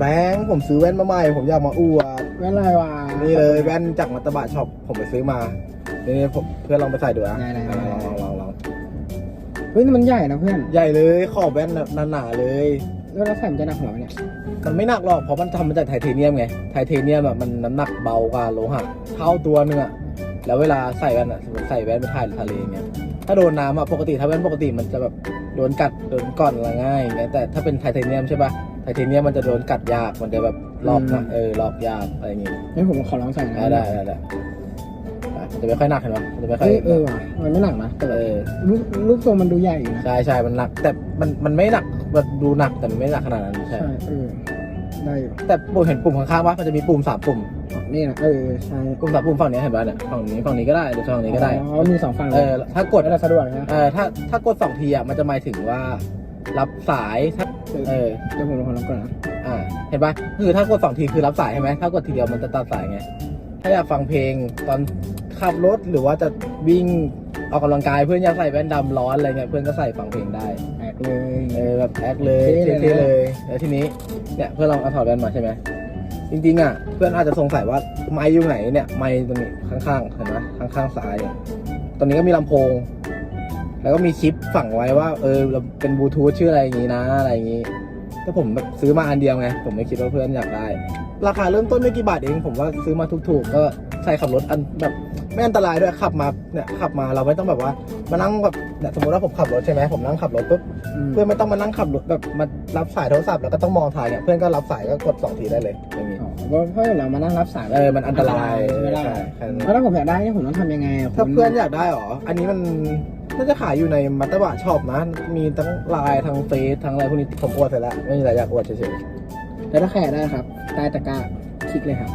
แบงค์ผมซื้อแว่นมาใหม่ ผมอยากมาอวดแว่นอะไรวะ นี่เลยแว่นจากมัตตบะช็อปผมไปซื้อมานี่ผมเพื่อนลองไปใส่ดูนะได้ๆๆลองลองลองลองเฮ้ยนี่มันใหญ่นะเพื่อนใหญ่เลยขอบแว่นหนาๆเลย แล้วเราใส่มันจะหนักหัวไหมเนี่ยมันไม่หนักหรอกเพราะมันทำมาจากไทเทเนียมไง ไทเทเนียมแบบมันน้ำหนักเบากว่าโลหะเท่าตัวนึงอะแล้วเวลาใส่แว่นอะสมมติใส่แว่นไปถ่ายทะเลเงี้ยถ้าโดนน้ำอะปกติถ้าแว่นปกติมันจะแบบโดนกัดโดนก่อนอะไรง่ายอย่างเงี้ยแต่ถ้าเป็นไทเทเนียมใช่ปะ ไทเทเนียมมันจะโดนกัดยาก มันจะแบบลอกนะ เออลอกยากอะไรอย่างงี้ให้ผมขอลองใส่หนะได้ได้ได้ได้อะมันจะไม่ค่อยหนักเห็นปะมันจะไม่ค่อยเฮ้ยเออว่ะมันไม่หนักนะแต่เออรูปรูปทรงมันดูใหญ่อยู่นะใช่ใช่มันหนัก แต่มันมันไม่หนักแบบดูหนักแต่มันไม่หนักขนาดนั้นใช่ใช่เออได้อยู่แต่ปุ่มเห็นปุ่มข้างๆปะมันจะมีปุ่มสามปุ่มนี่นะเออใช่ปุ่มสามปุ่มฝั่งนี้เห็นปะเนี่ย ฝั่งนี้ฝั่งนี้ก็ได้หรือฝั่งนี้ก็ได้ อ๋อมีสองฝั่งเออ ถ้ากดแล้วเราสะดวกนะ เออถ้าถ้ากดสองทีอะมันจะหมายถึงว่า รับสายถ้าเออเดี๋ยวผมลองลองก่อนนะอ่า เห็นปะคือถ้ากดสองทีคือรับสายใช่ไหมถ้ากดทีเดียวมันจะตัดสายไง ถ้าอยากฟังเพลงตอนขับรถหรือว่าจะวิ่งออกกำลังกายเพื่อนอยากใส่แว่นดำร้อนอะไรเงี้ยเพื่อนก็ใส่ฟังเพลงได้แตกเลยเออแบบแอคเลยเท่เลยเท่ๆเลย แล้วทีนี้เนี่ยเพื่อนลองเอาถอดแว่นมาใช่ไหมจริงๆอะเพื่อนอาจจะสงสัยว่าไม้อยู่ไหนเนี่ยไม้ตรงนี้ข้างๆเห็นไหมข้างๆซ้ายเนี่ยตรงนี้ก็มีลำโพง แล้วก็มีชิปฝังไว้ว่า เออเราเป็นบลูทูธชื่ออะไรอย่างงี้นะอะไรอย่างงี้ถ้าผมแบบซื้อมาอันเดียวไง ผมไม่คิดว่าเพื่อนอยากได้ ราคาเริ่มต้นไม่กี่บาทเอง ผมว่าซื้อมาถูกๆ ก็ใส่ขับรถอันแบบไม่อันตรายด้วยขับมาเนี่ยขับมาเราไม่ต้องแบบว่ามานั่งแบบเนี่ยสมมติว่าผมขับรถใช่ไหมผมนั่งขับรถปุ๊บเพื่อนไม่ต้องมานั่งขับรถแบบมารับสายโทรศัพท์แล้วก็ต้องมองถ่ายเนี่ยเพื่อนก็รับสายก็กดสองทีได้เลยอย่างนี้อ๋อเพราะเพราะเรามานั่งรับสายเออมันอันตรายใช่ไหมล่ะใช่แค่นั้นแล้วถ้าผมอยากได้เนี่ยผมต้องทำยังไงอะถ้าผมเพื่อนอยากได้หรออันนี้มัน น่าจะขายอยู่ในมัตตบะช็อปนะ มีทั้งไลน์ทั้งเฟซทั้งอะไรพวกนี้ผมอวดเสร็จแล้ว ไม่มีอะไรอยากอวดเฉยๆแล้วถ้าแขกได้ครับใต้ตะกร้าคลิกเลยครับ